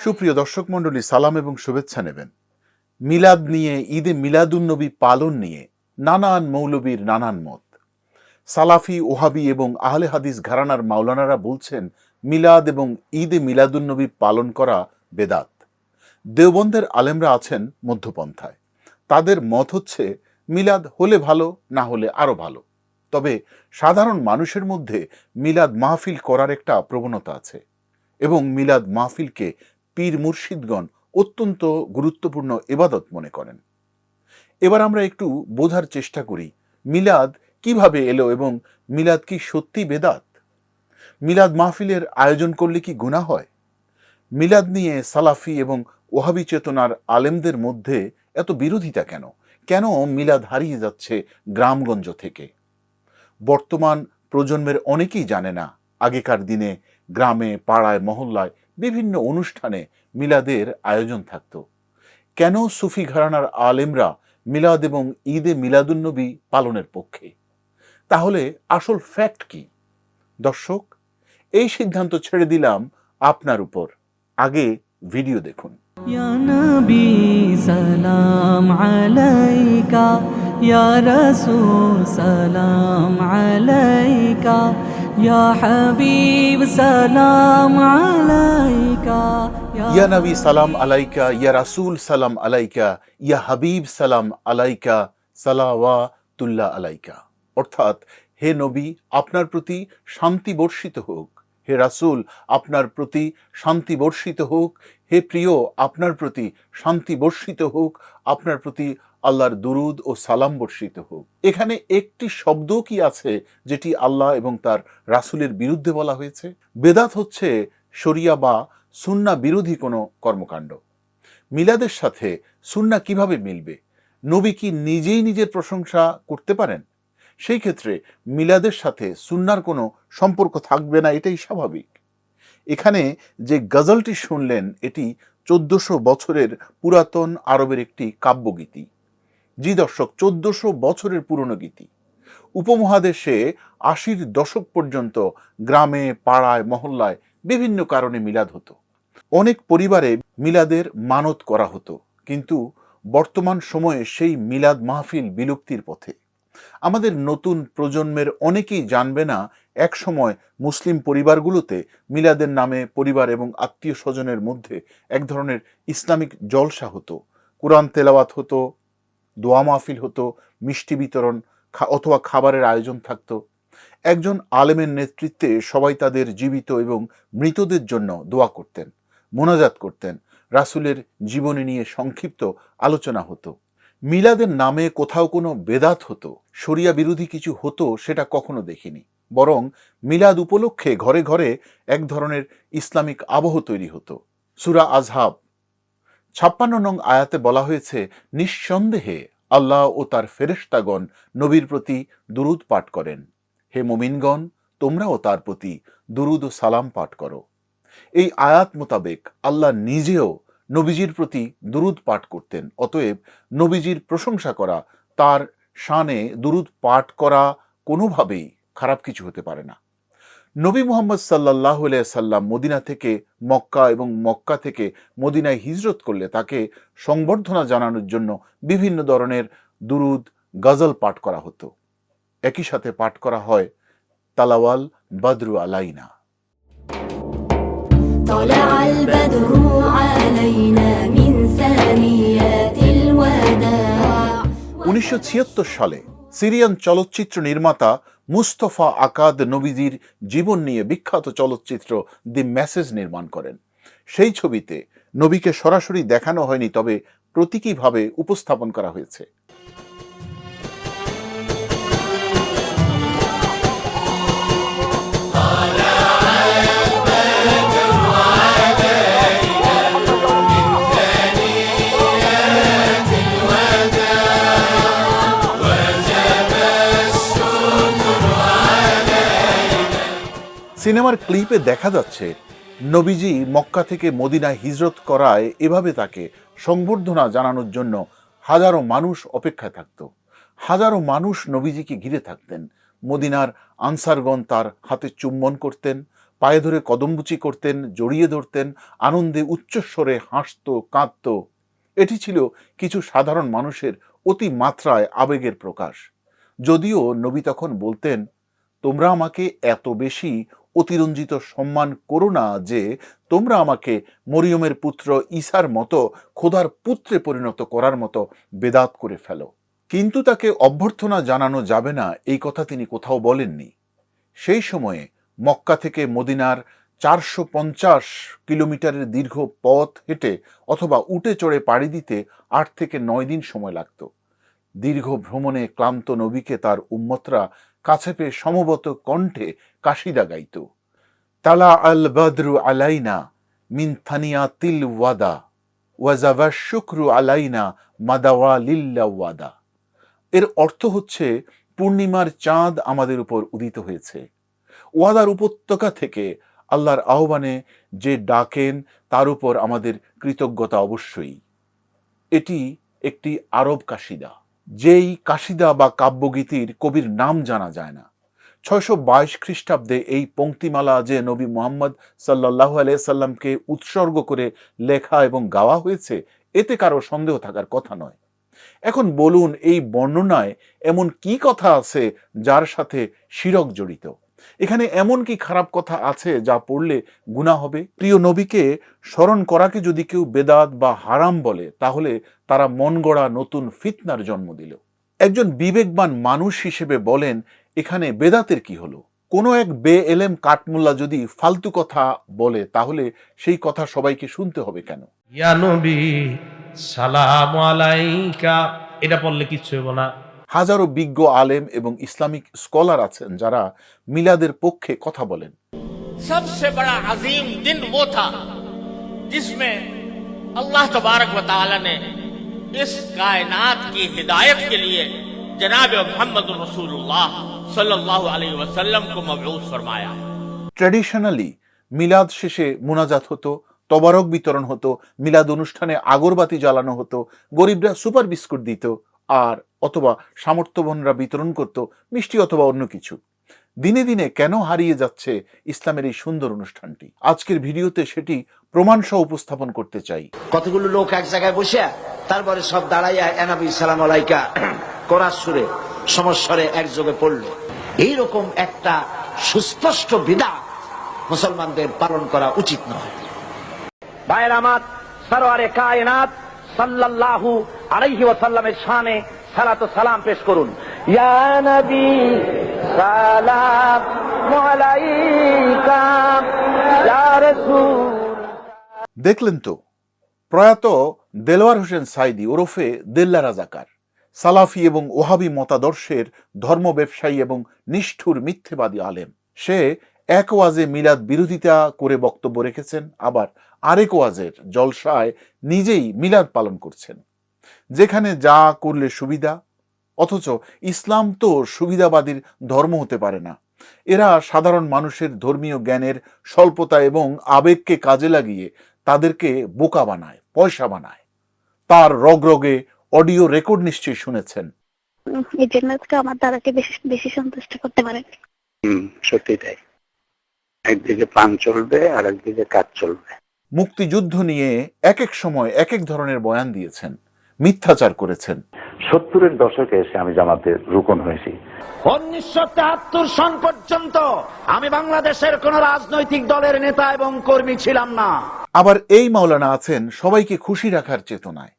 সুপ্রিয় দর্শক মণ্ডলী, সালাম এবং শুভেচ্ছা নেবেন। মিলাদ নিয়ে, ঈদে মিলাদুন্নবী পালন নিয়ে নানান মৌলবীর নানান মত। সালাফি, ওহাবি এবং আহলে হাদিস ঘরানার মাওলানারা বলছেন, মিলাদ এবং ঈদে মিলাদুন্নবী পালন করা বেদাত। দেওবন্দের আলেমরা আছেন মধ্যপন্থায়। তাদের মত হচ্ছে, মিলাদ হলে ভালো, না হলে আরও ভালো। তবে সাধারণ মানুষের মধ্যে মিলাদ মাহফিল করার একটা প্রবণতা আছে এবং মিলাদ মাহফিলকে পীর মুর্শিদগণ অত্যন্ত গুরুত্বপূর্ণ এবাদত মনে করেন। এবার আমরা একটু বোঝার চেষ্টা করি, মিলাদ কীভাবে এলো এবং মিলাদ কি সত্যি বেদাত? মিলাদ মাহফিলের আয়োজন করলে কি গুণা হয়? মিলাদ নিয়ে সালাফি এবং ওহাবি চেতনার আলেমদের মধ্যে এত বিরোধিতা কেন? কেন মিলাদ হারিয়ে যাচ্ছে গ্রামগঞ্জ থেকে? বর্তমান প্রজন্মের অনেকেই জানে না, আগেকার দিনে গ্রামে, পাড়ায়, মহল্লায় বিভিন্ন অনুষ্ঠানে মিলাদের আয়োজন থাকত কেন সুফি ঘরানার আলেমরা মিলাদ এবং ঈদে মিলাদুন্নবী পালনের পক্ষে তাহলে আসল ফ্যাক্ট কি দর্শক এই সিদ্ধান্ত ছেড়ে দিলাম আপনার উপর আগে ভিডিও দেখুন يا نبي سلام عليك يا رسول سلام عليك ইয়া হাবিব সালাম আলাইকা ইয়া নবী সালাম আলাইকা ইয়া রাসূল সালাম আলাইকা ইয়া হাবিব সালাম আলাইকা সালাওয়াতুল্লাহ আলাইকা অর্থাৎ, হে নবী, আপনার প্রতি শান্তি বর্ষিত হোক। হে রাসূল, আপনার প্রতি শান্তি বর্ষিত হোক। হে প্রিয়, আপনার প্রতি শান্তি বর্ষিত হোক। আপনার প্রতি আল্লাহর দুরুদ ও সালাম বর্ষিত হোক। এখানে একটি শব্দ কি আছে যেটি আল্লাহ এবং তার রাসূলের বিরুদ্ধে বলা হয়েছে? বেদাত হচ্ছে শরিয়া বা সুন্না বিরোধী কোনো কর্মকাণ্ড। মিলাদের সাথে সুন্না কীভাবে মিলবে? নবী কি নিজেই নিজের প্রশংসা করতে পারেন? সেই ক্ষেত্রে মিলাদের সাথে সুন্নার কোনো সম্পর্ক থাকবে না, এটাই স্বাভাবিক। এখানে যে গজলটি শুনলেন, এটি চোদ্দশো বছরের পুরাতন আরবের একটি কাব্যগীতি। জি দর্শক, চোদ্দশো বছরের পুরনো গীতি। উপমহাদেশে আশির দশক পর্যন্ত গ্রামে, পাড়ায়, মহল্লায় বিভিন্ন কারণে মিলাদ হতো। অনেক পরিবারে মিলাদের মানত করা হতো, কিন্তু বর্তমান সময়ে সেই মিলাদ মাহফিল বিলুপ্তির পথে। আমাদের নতুন প্রজন্মের অনেকেই জানবে না, এক সময় মুসলিম পরিবারগুলোতে মিলাদের নামে পরিবার এবং আত্মীয় স্বজনের মধ্যে এক ধরনের ইসলামিক জলসা হতো। কোরআন তেলাওয়াত হতো দোয়া মাহফিল হতো, মিষ্টি বিতরণ অথবা খাবারের আয়োজন থাকতো। একজন আলেমের নেতৃত্বে সবাই তাদের জীবিত এবং মৃতদের জন্য দোয়া করতেন, মোনাজাত করতেন। রাসূলের জীবনী নিয়ে সংক্ষিপ্ত আলোচনা হতো। মিলাদের নামে কোথাও কোনো বেদাত হতো, শরিয়া বিরোধী কিছু হতো সেটা কখনো দেখিনি। বরং মিলাদ উপলক্ষে ঘরে ঘরে এক ধরনের ইসলামিক আবহ তৈরি হতো। সুরা আজহাব ছাপ্পান্ন নং আয়াতে বলা হয়েছে, নিঃসন্দেহে আল্লাহ ও তার ফেরেশতাগণ নবীর প্রতি দুরুদ পাঠ করেন। হে মুমিনগণ, তোমরাও তার প্রতি দুরুদ ও সালাম পাঠ করো। এই আয়াত মোতাবেক আল্লাহ নিজেও নবীজির প্রতি দুরুদ পাঠ করতেন, অতএব নবীজির প্রশংসা করা, তার শানে দুরুদ পাঠ করা কোনোভাবেই খারাপ কিছু হতে পারে না। নবী মোহাম্মদ সাল্লাহ সাল্লাম মদিনা থেকে মক্কা এবং মক্কা থেকে মদিনায় হিজরত করলে তাকে সংবর্ধনা জানানোর জন্য বিভিন্ন ধরনের দুরুদ গজল পাঠ করা হতো একই সাথে পাঠ করা হয় তালাওয়াল বদরু আলাইনা طلع البدر علينا من ثنيات الوداع উনিশশো সালে সিরিয়ান চলচ্চিত্র নির্মাতা মুস্তফা আকাদ নবীজির জীবন নিয়ে বিখ্যাত চলচ্চিত্র দি মেসেজ নির্মাণ করেন। সেই ছবিতে নবীকে সরাসরি দেখানো হয়নি, তবে প্রতীকীভাবে উপস্থাপন করা হয়েছে। সিনেমার ক্লিপে দেখা যাচ্ছে, নবীজি মক্কা থেকে মদিনায় হিজরত করায় এভাবে তাকে সংবর্ধনা জানানোর জন্য হাজারো মানুষ অপেক্ষায় থাকত। হাজারো মানুষ নবীজিকে ঘিরে থাকতেন। মদিনার আনসারগণ তার হাতে চুম্বন করতেন, পায়ে ধরে কদমবুচি করতেন, জড়িয়ে ধরতেন, আনন্দে উচ্চস্বরে হাসত, কাঁদত। এটি ছিল কিছু সাধারণ মানুষের অতি মাত্রায় আবেগের প্রকাশ। যদিও নবী তখন বলতেন, তোমরা আমাকে এত বেশি অতিরঞ্জিত সম্মান করো না যে তোমরা আমাকে মরিয়মের পুত্র ঈসার মতো খোদার পুত্রে পরিণত করার মতো বেদাত করে ফেলো। কিন্তু তাকে অভ্যর্থনা জানানো যাবে না, এই কথা তিনি কোথাও বলেননি। সেই সময়ে মক্কা থেকে মদিনার চারশো পঞ্চাশ কিলোমিটারের দীর্ঘ পথ হেঁটে অথবা উটে চড়ে পাড়ি দিতে আট থেকে নয় দিন সময় লাগত। দীর্ঘ ভ্রমণে ক্লান্ত নবীকে তার উম্মতরা কাছে পেয়ে সমবত কণ্ঠে কাশিদা গাইত তালা আল বদরু আলাইনা মিন থানিয়া তিল ওয়াদা ওয়াজাবা শুক্রু আলাইনা মাদাওয়া লিল্লা ওয়াদা। এর অর্থ হচ্ছে, পূর্ণিমার চাঁদ আমাদের উপর উদিত হয়েছে। ওয়াদার উপত্যকা থেকে আল্লাহর আহ্বানে যে ডাকেন, তার উপর আমাদের কৃতজ্ঞতা অবশ্যই। এটি একটি আরব কাশিদা। যেই কাশিদা বা কাব্যগীতির কবির নাম জানা যায় না। ছয়শো বাইশ খ্রিস্টাব্দে এই পঙ্ক্তিমালা যে নবী মোহাম্মদ সাল্লাহ সাল্লামকে উৎসর্গ করে লেখা এবং গাওয়া হয়েছে, এতে কারও সন্দেহ থাকার কথা নয়। এখন বলুন, এই বর্ণনায় এমন কি কথা আছে যার সাথে শিরক জড়িত? এখানে এমন কি খারাপ কথা আছে যা পড়লে গুণা হবে? প্রিয় নবীকে স্মরণ করাকে যদি কেউ বেদাত বা হারাম বলে, তাহলে তারা মন গড়া নতুন ফিতনার জন্ম দিল। একজন বিবেকবান মানুষ হিসেবে বলেন, এখানে বেদাতের কি হলো? কোনো এক বে এলেম কাঠমুল্লা যদি ফালতু কথা বলে, তাহলে সেই কথা সবাইকে শুনতে হবে কেন? ইয়া নবী, সালাম আলাইকা। এটা পড়লে কিচ্ছু হইব না। হাজারো বিজ্ঞ আলেম এবং ইসলামিক স্কলার আছেন যারা মিলাদের পক্ষে কথা বলেন सबसे बड़ा अजीम दिन वो था जिसमें अल्लाह तबारक व ताला ने इस कायनात की हिदायत के लिए जनाब मोहम्मद रसूलुल्लाह सल्लल्लाहु अलैहि वसल्लम को मबूस फरमाया ট্র্যাডিশনালি মিলাদ শেষে মুনাজাত হতো তবারক বিতরণ হতো মিলাদ অনুষ্ঠানে আগরবাতি জ্বালানো হতো গরিবরা সুপার বিস্কুট দিত আর অথবা সামর্থ্যবানরা বিতরণ করত মিষ্টি অথবা অন্য কিছু। দিনে দিনে কেন হারিয়ে যাচ্ছে ইসলামের এই সুন্দর অনুষ্ঠানটি? আজকের ভিডিওতে সেটি প্রমাণসহ উপস্থাপন করতে চাই। কতগুলো লোক এক জায়গায় বসে তারপরে সব দাঁড়াইয়া এনাবি সালাম আলাইকা করার সুরে সমস্বরে একযোগে পড়ল। এইরকম একটা সুস্পষ্ট বিদা মুসলমানদের পালন করা উচিত নয়। ভাইয়ের আমার সরোয়ারে কায়নাত সাল্লাল্লাহু আলাইহি ওয়াসাল্লামের শানে সালাত সালাম পেশ করুন। ইয়া নবী, সালাম আলাইকা, ইয়া রাসূল দেখলেন তো, প্রয়াত দেলোয়ার হোসেন সাইদি ওরফে দেল্লা রাজাকার। সালাফি এবং ওহাবি মতাদর্শের ধর্ম ব্যবসায়ী এবং নিষ্ঠুর মিথ্যেবাদী আলেম। সে এক ওয়াজে মিলাদ বিরোধিতা করে বক্তব্য রেখেছেন, আবার আরেক ওয়াজের জলসায় নিজেই মিলাদ পালন করছেন। যেখানে যা করলে সুবিধা অথচ ইসলাম তো সুবিধাবাদীর ধর্ম হতে পারে না। এরা সাধারণ মানুষের ধর্মীয় জ্ঞানের স্বল্পতা এবং আবেগকে কাজে লাগিয়ে তাদেরকে বোকা বানায় পয়সা বানায়। তার রগরগে অডিও রেকর্ড নিশ্চয়ই শুনেছেন। এই আমার দাদাকে বেশি বেশি সন্তুষ্ট করতে হুম সত্যি তাই। একদিকে পান চলবে আর একদিকে কাজ চলবে। মুক্তিযুদ্ধ নিয়ে এক এক সময় এক এক ধরনের বয়ান দিয়েছেন। মিথ্যাচার করেছেন। সত্তরের দশকে এসে আমি জামাতে রুকন হয়েছি। উনিশশো তেহাত্তর সন পর্যন্ত আমি বাংলাদেশের কোন রাজনৈতিক দলের নেতা এবং কর্মী ছিলাম না। আবার এই মাওলানা আছেন সবাইকে খুশি রাখার চেতনায়।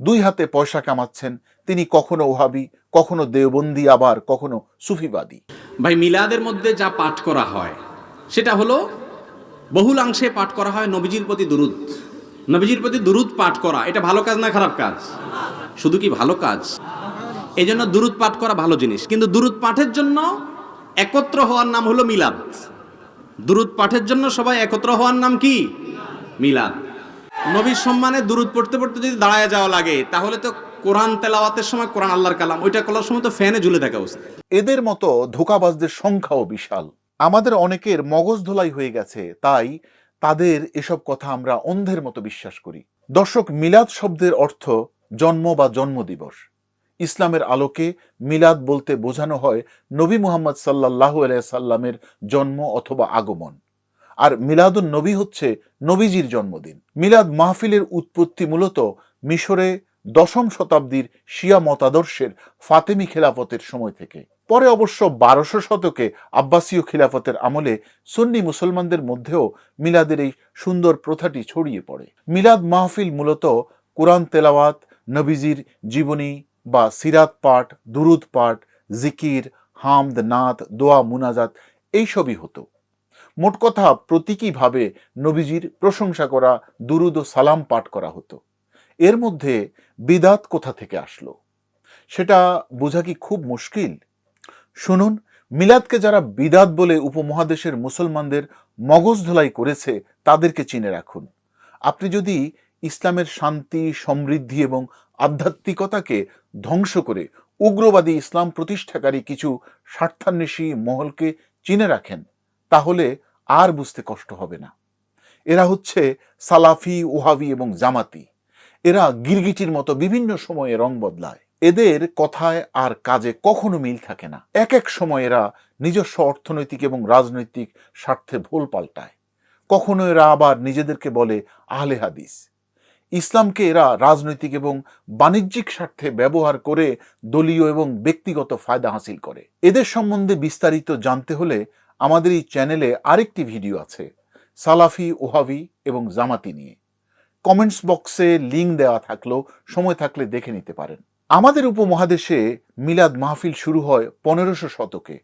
দুই হাতে পয়সা কামাচ্ছেন তিনি কখনো ওহাবি কখনো দেওবন্দি আবার কখনো সুফিবাদী। ভাই মিলাদের মধ্যে যা পাঠ করা হয় সেটা হলো বহুলাংশে পাঠ করা হয় নবীজির প্রতি দুরুদ। নবীজির প্রতি দুরুদ পাঠ করা, এটা ভালো কাজ না খারাপ কাজ? শুধু কি ভালো কাজ? এই জন্য দুরুদ পাঠ করা ভালো জিনিস। কিন্তু দুরুদ পাঠের জন্য একত্র হওয়ার নাম হলো মিলাদ। দুরুদ পাঠের জন্য সবাই একত্র হওয়ার নাম কি? মিলাদ। নবীর সম্মানে দুরুদ পড়তে পড়তে যদি দাঁড়ায় যাওয়া লাগে, তাহলে তো কোরআন তেলাওয়াতের সময় কোরআন আল্লাহর কালাম, ওইটা করার সময় তো ফ্যানে ঝুলে থাকা উচিত। এদের মতো ধোকাবাজদের সংখ্যাও বিশাল। আমাদের অনেকের মগজ ধোলাই হয়ে গেছে, তাই তাদের এসব কথা আমরা অন্ধের মতো বিশ্বাস করি। দর্শক, মিলাদ শব্দের অর্থ জন্ম বা জন্মদিবস। ইসলামের আলোকে মিলাদ বলতে বোঝানো হয় নবী মুহাম্মদ সাল্লাহ সাল্লামের জন্ম অথবা আগমন। আর মিলাদুন নবী হচ্ছে নবীজির জন্মদিন। মিলাদ মাহফিলের উৎপত্তি মূলত মিশরে দশম শতাব্দীর শিয়া মতাদর্শের ফাতেমি খেলাফতের সময় থেকে। পরে অবশ্য বারোশো শতকে আব্বাসীয় খিলাফতের আমলে সুন্নি মুসলমানদের মধ্যেও মিলাদের এই সুন্দর প্রথাটি ছড়িয়ে পড়ে। মিলাদ মাহফিল মূলত কোরআন তেলাওয়াত, নবীজির জীবনী বা সিরাত পাঠ, দুরুদ পাঠ, জিকির, হামদ, নাত, দোয়া, মুনাজাত এইসবই হতো। মোট কথা প্রতীকীভাবে নবীজির প্রশংসা করা, দুরুদ ও সালাম পাঠ করা হতো। এর মধ্যে বিদাত কোথা থেকে আসলো? সেটা বোঝা কি খুব মুশকিল? শুনুন, মিলাদকে যারা বিদাত বলে উপমহাদেশের মুসলমানদের মগজ ধোলাই করেছে, তাদেরকে চিনে রাখুন। আপনি যদি ইসলামের শান্তি, সমৃদ্ধি এবং আধ্যাত্মিকতাকে ধ্বংস করে উগ্রবাদী ইসলাম প্রতিষ্ঠাকারী কিছু স্বার্থান্বেষী মহলকে চিনে রাখেন, তাহলে আর বুঝতে কষ্ট হবে না। এরা হচ্ছে সালাফি, ওহাবি এবং জামাতি। এরা গিরগিটির মতো বিভিন্ন সময়ে রং বদলায়। এদের কথায় আর কাজে কখনো মিল থাকে না। এক এক সময় এরা নিজস্ব অর্থনৈতিক এবং রাজনৈতিক স্বার্থে ভুল পাল্টায়। কখনো এরা আবার নিজেদেরকে বলে আহলে হাদিস। ইসলামকে এরা রাজনৈতিক এবং বাণিজ্যিক স্বার্থে ব্যবহার করে দলীয় এবং ব্যক্তিগত ফায়দা হাসিল করে। এদের সম্বন্ধে বিস্তারিত জানতে হলে আমাদের এই চ্যানেলে আরেকটি ভিডিও আছে, সালাফি, ওহাবি এবং জামাতি নিয়ে। কমেন্টস বক্সে লিঙ্ক দেওয়া থাকলেও সময় থাকলে দেখে নিতে পারেন। আমাদের উপমহাদেশে মিলাদ মাহফিল শুরু হয় পনেরোশো শতকে।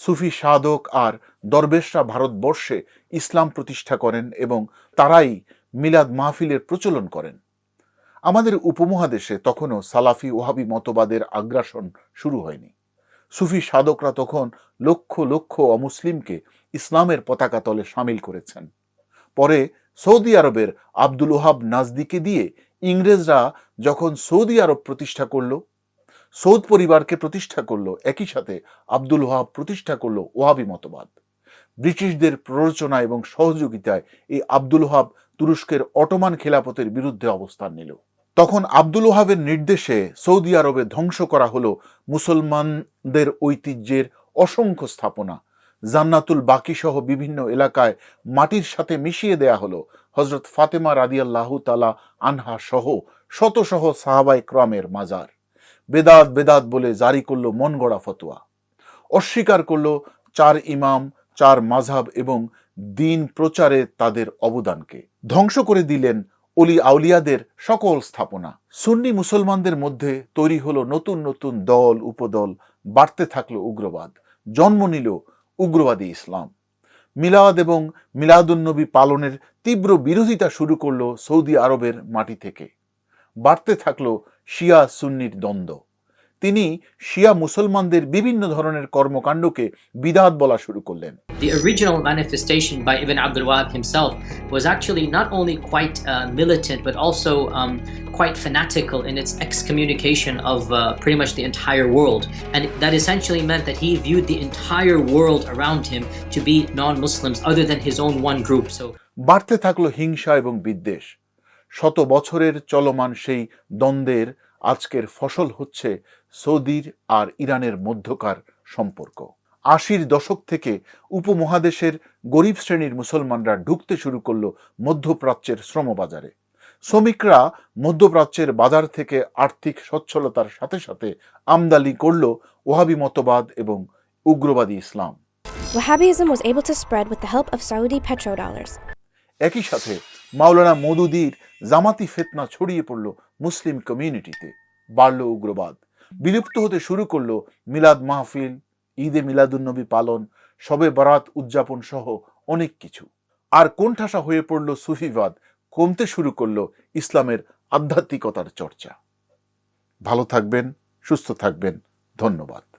সুফি সাধক আর দরবেশরা ভারতবর্ষে ইসলাম প্রতিষ্ঠা করেন এবং তারাই মিলাদ মাহফিলের প্রচলন করেন। আমাদের উপমহাদেশে তখনও সালাফি ওহাবি মতবাদের আগ্রাসন শুরু হয়নি। সুফি সাধকরা তখন লক্ষ লক্ষ অমুসলিমকে ইসলামের পতাকা তলে সামিল করেছেন। পরে সৌদি আরবের আব্দুল ওহাব নাজদিকে দিয়ে ইংরেজরা যখন সৌদি আরব প্রতিষ্ঠা করল, সৌদ পরিবারকে প্রতিষ্ঠা করল, একই সাথে আব্দুল ওহাব প্রতিষ্ঠা করল ওহাবি মতবাদ। ব্রিটিশদের প্ররোচনা এবং সহযোগিতায় এই আব্দুল ওহাব তুরস্কের অটোমান খেলাপথের বিরুদ্ধে অবস্থান নিল। তখন আব্দুল ওহাবের নির্দেশে সৌদি আরবে ধ্বংস করা হলো মুসলমানদের ঐতিহ্যের অসংখ্য স্থাপনা। জান্নাতুল বাকি সহ বিভিন্ন এলাকায় মাটির সাথে মিশিয়ে দেয়া হলো হজরত ফাতেমা রাদিয়াল্লাহু তালা আনহা সহ শত সহ সাহাবাই ক্রামের মাজার। বেদাত বেদাত বলে জারি করল মন গড়া ফতোয়া। অস্বীকার করল চার ইমাম, চার মাঝহাব এবং দিন প্রচারে তাদের অবদানকে। ধ্বংস করে দিলেন অলি আউলিয়াদের সকল স্থাপনা। সুন্নি মুসলমানদের মধ্যে তৈরি হলো নতুন নতুন দল, উপদল, বাড়তে থাকল উগ্রবাদ। জন্ম নিল উগ্রবাদী ইসলাম। মিলাদ এবং মিলাদুন্নবী পালনের তীব্র বিরোধিতা শুরু করল সৌদি আরবের মাটি থেকে বাড়তে থাকল শিয়া সুন্নির দ্বন্দ্ব তিনি শিয়া মুসলমানদের বিভিন্ন ধরনের কর্মকাণ্ডকে বিদাত বলা শুরু করলেন The original manifestation by Ibn Abdul Wahab himself was actually not only quite uh, militant but also um, quite fanatical in its excommunication of uh, pretty much the entire world. And that essentially meant that he viewed the entire world around him to be non Muslims other than his own one group. So বাড়তে থাকল হিংসা এবং বিদ্বেষ। শত বছরের চলমান সেই দ্বন্দ্বের আজকের ফসল হচ্ছে সৌদির আর ইরানের মধ্যকার সম্পর্ক। আশির দশক থেকে উপমহাদেশের গরিব শ্রেণির মুসলমানরা ঢুকতে শুরু করল মধ্যপ্রাচ্যের শ্রমবাজারে। শ্রমিকরা মধ্যপ্রাচ্যের বাজার থেকে আর্থিক সচ্ছলতার সাথে সাথে আমদানি করল ওহাবি মতবাদ এবং উগ্রবাদী ইসলাম। Wahhabism was able to spread with the help of Saudi petrodollars. একই সাথে মাওলানা মদুদির জামাতি ফেতনা ছড়িয়ে পড়ল মুসলিম কমিউনিটিতে। বাড়ল উগ্রবাদ। বিলুপ্ত হতে শুরু করল মিলাদ মাহফিল, ঈদে মিলাদুন্নবী পালন, শবে বারাত উদযাপন সহ অনেক কিছু। আর কোণঠাসা হয়ে পড়ল সুফিবাদ, কমতে শুরু করল ইসলামের আধ্যাত্মিকতার চর্চা। ভালো থাকবেন, সুস্থ থাকবেন। ধন্যবাদ।